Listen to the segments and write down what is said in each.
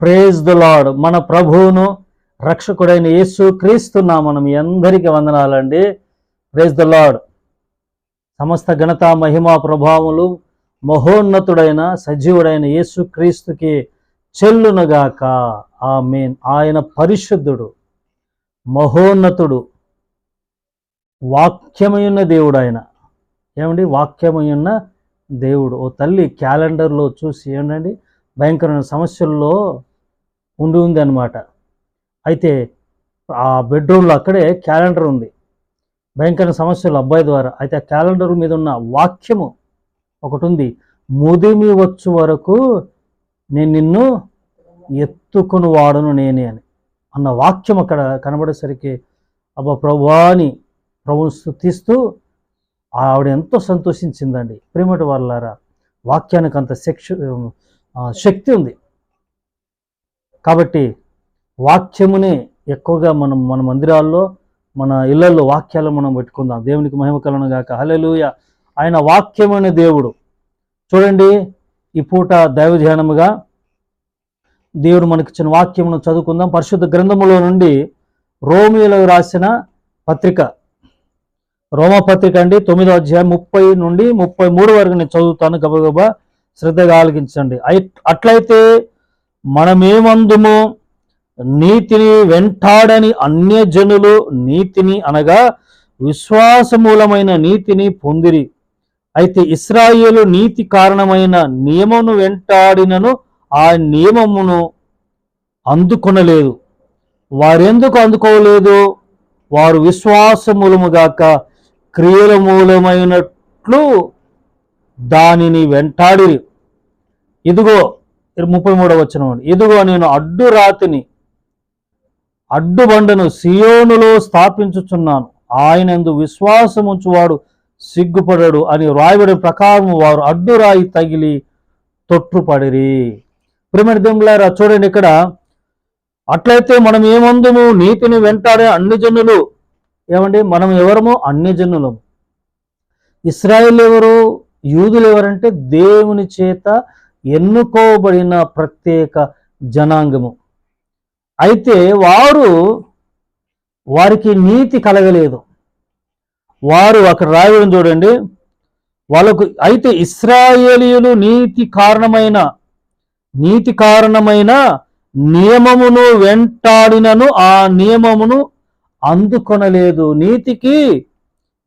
Praise the lord మన ప్రభువును రక్షకుడైన యేసు క్రీస్తున్నా మనం అందరికీ వందనాలండి. ప్రేజ్ ద లాడ్ సమస్త ఘనత మహిమా ప్రభావములు మహోన్నతుడైన సజీవుడైన యేసు క్రీస్తుకి చెల్లునగాక. ఆ మెయిన్ ఆయన పరిశుద్ధుడు మహోన్నతుడు వాక్యమయున్న దేవుడు ఆయన ఏమండి? వాక్యమయున్న దేవుడు. ఓ తల్లి క్యాలెండర్లో చూసి ఏమండి భయంకరమైన సమస్యల్లో ఉండి ఉంది అనమాట అయితే ఆ బెడ్రూమ్లో అక్కడే క్యాలెండర్ ఉంది. భయంకర సమస్యలు అబ్బాయి ద్వారా. అయితే ఆ క్యాలెండర్ మీద ఉన్న వాక్యము ఒకటి ఉంది ముదిమి వచ్చు వరకు నేను నిన్ను ఎత్తుకుని వాడను నేనే అని. అన్న వాక్యం అక్కడ కనబడేసరికి అబ్బా ప్రభువాని ప్రభుని స్థుతిస్తూ ఆవిడ ఎంతో సంతోషించిందండి. ప్రేమటి వాళ్ళారా వాక్యానికి అంత శక్ష శక్తి ఉంది. కాబట్టి వాక్యమునే ఎక్కువగా మనం మన మందిరాల్లో మన ఇళ్ళలో వాక్యాలు మనం పెట్టుకుందాం. దేవునికి మహిమ కలను గాక. హలెలుయ ఆయన వాక్యమైన దేవుడు. చూడండి ఈ పూట దైవ ధ్యానముగా దేవుడు మనకిచ్చిన వాక్యమును చదువుకుందాం. పరిశుద్ధ గ్రంథములో నుండి రోమియోలో రాసిన పత్రిక. రోమపత్రిక అండి తొమ్మిదో అధ్యాయం ముప్పై నుండి ముప్పై మూడు వరకు నేను చదువుతాను. గబగబా శ్రద్ధగా ఆలకించండి అట్లయితే మనమేమందుము? నీతిని వెంటాడని అన్యజనులు నీతిని అనగా విశ్వాసమూలమైన నీతిని పొందిరి. అయితే ఇస్రాయేలు నీతి కారణమైన నియమమును వెంటాడినను ఆ నియమమును అందుకొనలేదు. వారెందుకు అందుకోలేదు? వారు విశ్వాసమూలముగాక క్రియల మూలమైనట్లు దానిని వెంటాడిరి. ఇదిగో ముప్పై మూడవ వచ్చిన ఇదిగో నేను అడ్డు రాతిని అడ్డుబండను సియోనులో స్థాపించుచున్నాను. ఆయనందు విశ్వాసముంచువాడు సిగ్గుపడడు అని రాయబడిన ప్రకారం వారు అడ్డురాయి తగిలి తొట్టుపడిరి. ప్రిమిడిదంలారా చూడండి ఇక్కడ అట్లయితే మనం ఏమందుము? నీతిని వెంటాడే అన్ని జనులు ఏమండి? మనం ఎవరము? అన్ని జనులము ఇస్రాయేల్ ఎవరు? యూదులు ఎవరంటే దేవుని చేత ఎన్నుకోబడిన ప్రత్యేక జనాంగము. అయితే వారు వారికి నీతి కలగలేదు. వారు అక్కడ రాయడం చూడండి. వాళ్ళకు అయితే ఇస్రాయేలీయులు నీతి కారణమైన నీతి కారణమైన నియమమును వెంటాడినను ఆ నియమమును అందుకొనలేదు. నీతికి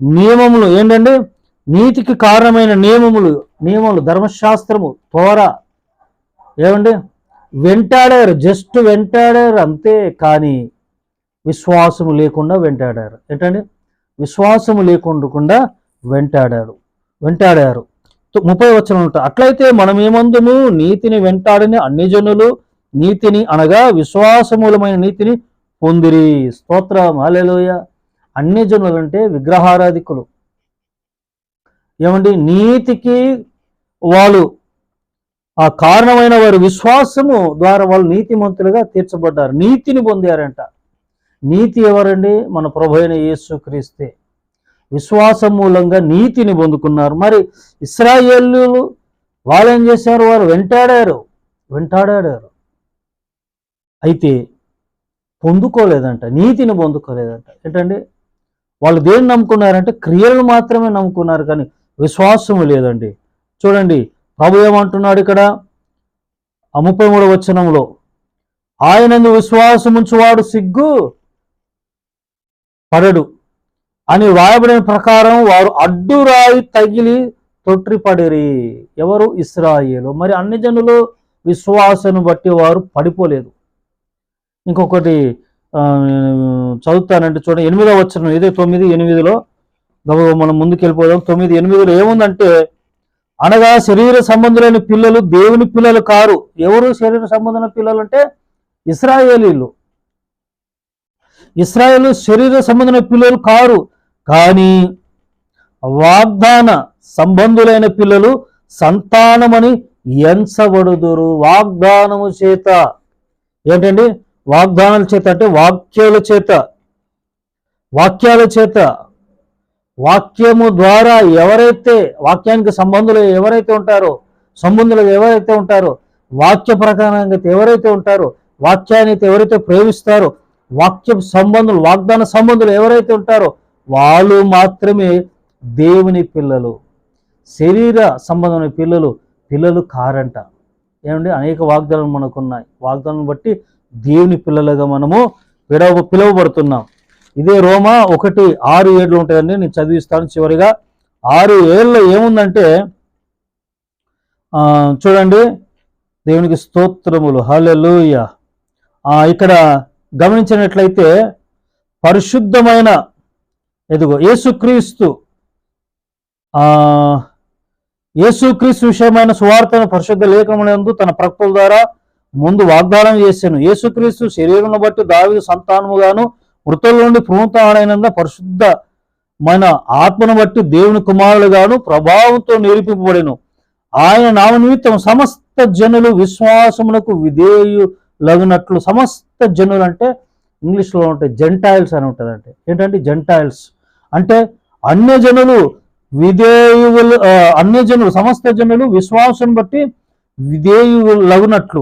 నియమములు ఏంటంటే నీతికి కారణమైన నియమములు నియమములు ధర్మశాస్త్రము తోర ఏమండి? వెంటాడారు జస్ట్ వెంటాడారు అంతే కానీ విశ్వాసము లేకుండా వెంటాడారు. ఏంటండి? విశ్వాసము లేకుండా వెంటాడారు. వెంటాడారు. ముప్పై వచ్చిన అట్లయితే మనం ఏమందుము నీతిని వెంటాడిన అన్ని జనులు నీతిని అనగా విశ్వాసమూలమైన నీతిని పొందిరి. స్తోత్రం. హల్లెలూయ. అన్ని జనులు అంటే విగ్రహారాధికులు. ఏమండి? నీతికి వాళ్ళు ఆ కారణమైన వారు విశ్వాసము ద్వారా వాళ్ళు నీతిమంతులుగా తీర్చబడ్డారు. నీతిని పొందారంట. నీతి ఎవరండి? మన ప్రభు అయిన యేసు క్రీస్తే. విశ్వాసం మూలంగా నీతిని పొందుకున్నారు. మరి ఇస్రాయేళ్ళు వాళ్ళు ఏం చేశారు? వారు వెంటాడారు. వెంటాడాడారు. అయితే పొందుకోలేదంట. నీతిని పొందుకోలేదంట. ఏంటండి? వాళ్ళు దేన్ని నమ్ముకున్నారంటే క్రియలు మాత్రమే నమ్ముకున్నారు. కానీ విశ్వాసము లేదండి. చూడండి ప్రభు ఏమంటున్నాడు ఇక్కడ? ముప్పై మూడవ వచనంలో ఆయనందు విశ్వాసముంచువాడు సిగ్గు పడడు అని వ్రాయబడిన ప్రకారం వారు అడ్డురాయి తగిలి తొట్టిపడిరి ఎవరు? ఇస్రాయేలు మరి అన్ని జనులు విశ్వాసను బట్టి వారు పడిపోలేదు. ఇంకొకటి చదువుతానంటే చూడండి ఎనిమిదో వచ్చిన ఇదే తొమ్మిది ఎనిమిదిలో గబగబా మనం ముందుకెళ్ళిపోదాం. తొమ్మిది ఎనిమిదిలో ఏముందంటే అనగా శరీర సంబంధులైన పిల్లలు దేవుని పిల్లలు కారు. ఎవరు శరీర సంబంధమైన పిల్లలు అంటే ఇస్రాయేలీలు. ఇస్రాయేల్ శరీర సంబంధమైన పిల్లలు కారు. కానీ వాగ్దాన సంబంధులైన పిల్లలు సంతానమని ఎంచబడుదురు. వాగ్దానము చేత. ఏంటండి? వాగ్దానాల చేత అంటే వాక్యాల చేత. వాక్యాల చేత. వాక్యము ద్వారా ఎవరైతే వాక్యానికి సంబంధులు ఎవరైతే ఉంటారో సంబంధులు ఎవరైతే ఉంటారో వాక్య ప్రకారంగా అయితే ఎవరైతే ఉంటారో వాక్యాన్ని ఎవరైతే ప్రేమిస్తారో వాక్య సంబంధులు వాగ్దాన సంబంధులు ఎవరైతే ఉంటారో వాళ్ళు మాత్రమే దేవుని పిల్లలు. శరీర సంబంధమైన పిల్లలు పిల్లలు కారంట. ఏమండి? అనేక వాగ్దానాలు మనకున్నాయి. వాగ్దానం బట్టి దేవుని పిల్లలుగా మనము పిలవ పిలువబడుతున్నాం. ఇదే రోమా ఒకటి ఆరు ఏళ్ళు ఉంటాయండి నేను చదివిస్తాను చివరిగా. ఆరు ఏళ్ళలో ఏముందంటే చూడండి. దేవునికి స్తోత్రములు. హల్లెలూయ. ఇక్కడ గమనించినట్లయితే పరిశుద్ధమైన ఎదుగో యేసుక్రీస్తు యేసుక్రీస్తు విషయమైన సువార్తను పరిశుద్ధ లేఖనందు తన ప్రకృల ద్వారా ముందు వాగ్దానం చేశాను. యేసుక్రీస్తు శరీరం బట్టి దావి సంతానముగాను మృతుల నుండి పునరుతాడైనంద పరిశుద్ధమైన ఆత్మను బట్టి దేవుని కుమారులుగాను ప్రభావంతో నిరూపింపబడెను. ఆయన నామ నిమిత్తం సమస్త జనులు విశ్వాసమునకు విధేయులగినట్లు. సమస్త జనులు అంటే ఇంగ్లీష్లో ఉంటాయి జెంటాయిల్స్ అని ఉంటుంది అంటే ఏంటంటే జెంటాయిల్స్ అంటే అన్య జనులు విధేయులు అన్య జనులు సమస్త జనులు విశ్వాసం బట్టి విధేయులగునట్లు.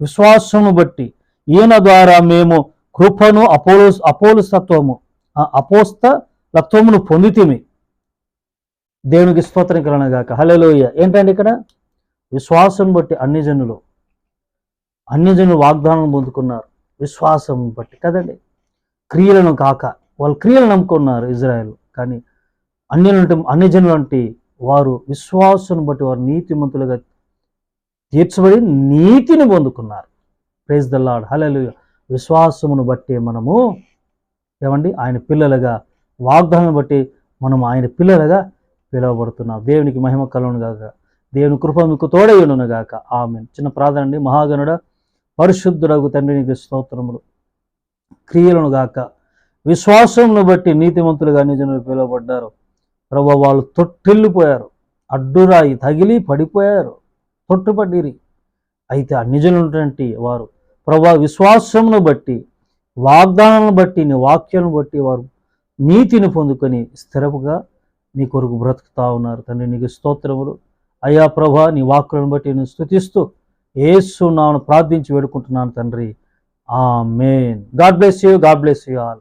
విశ్వాసమును బట్టి ఈయన ద్వారా మేము కృపను అపోలో అపోలుసత్వము ఆ అపోస్త లత్వమును పొందితిమి. దేవునికి స్తోత్రం కలనగాక హలోయ ఏంటండి ఇక్కడ? విశ్వాసం బట్టి అన్ని జనులు అన్ని జనులు వాగ్దానం పొందుకున్నారు. విశ్వాసం బట్టి కదండి? క్రియలను కాక వాళ్ళు క్రియలను నమ్ముకున్నారు ఇజ్రాయెల్. కానీ అన్యులంటే అన్ని జనులు అంటే వారు విశ్వాసం బట్టి వారు నీతిమంతులుగా తీర్చబడి నీతిని పొందుకున్నారు. ప్రైజ్ ద లాడ్ హల్లెలూయ విశ్వాసమును బట్టి మనము ఏమండి? ఆయన పిల్లలుగా వాగ్దానం బట్టి మనం ఆయన పిల్లలుగా పిలువబడుతున్నాం. దేవునికి మహిమ కలను గాక. దేవుని కృప మీకు తోడయ్యును గాక. ఆమె చిన్న ప్రార్థన అండి. మహాగణుడ పరిశుద్ధుడగు తండ్రి నీకు స్తోత్రములు. క్రియలను గాక. విశ్వాసమును బట్టి నీతిమంతులుగా నిజంగా పిలువబడ్డారు. ప్రభు వాళ్ళు తొట్టిల్లిపోయారు. అడ్డురాయి తగిలి పడిపోయారు. తొట్టుపడిరి అయితే ఆ అన్నిజనుటువంటి వారు ప్రభా విశ్వాసమును బట్టి వాగ్దానాలను బట్టి నీ వాక్యాలను బట్టి వారు నీతిని పొందుకొని స్థిరముగా నీ కొరకు బ్రతుకుతా ఉన్నారు. తండ్రి నీకు స్తోత్రములు. అయ్యా ప్రభా నీ వాక్కులను బట్టి నేను స్థుతిస్తూ ఏసు నాను ప్రార్థించి వేడుకుంటున్నాను తండ్రి. Amen God bless you. God bless you all.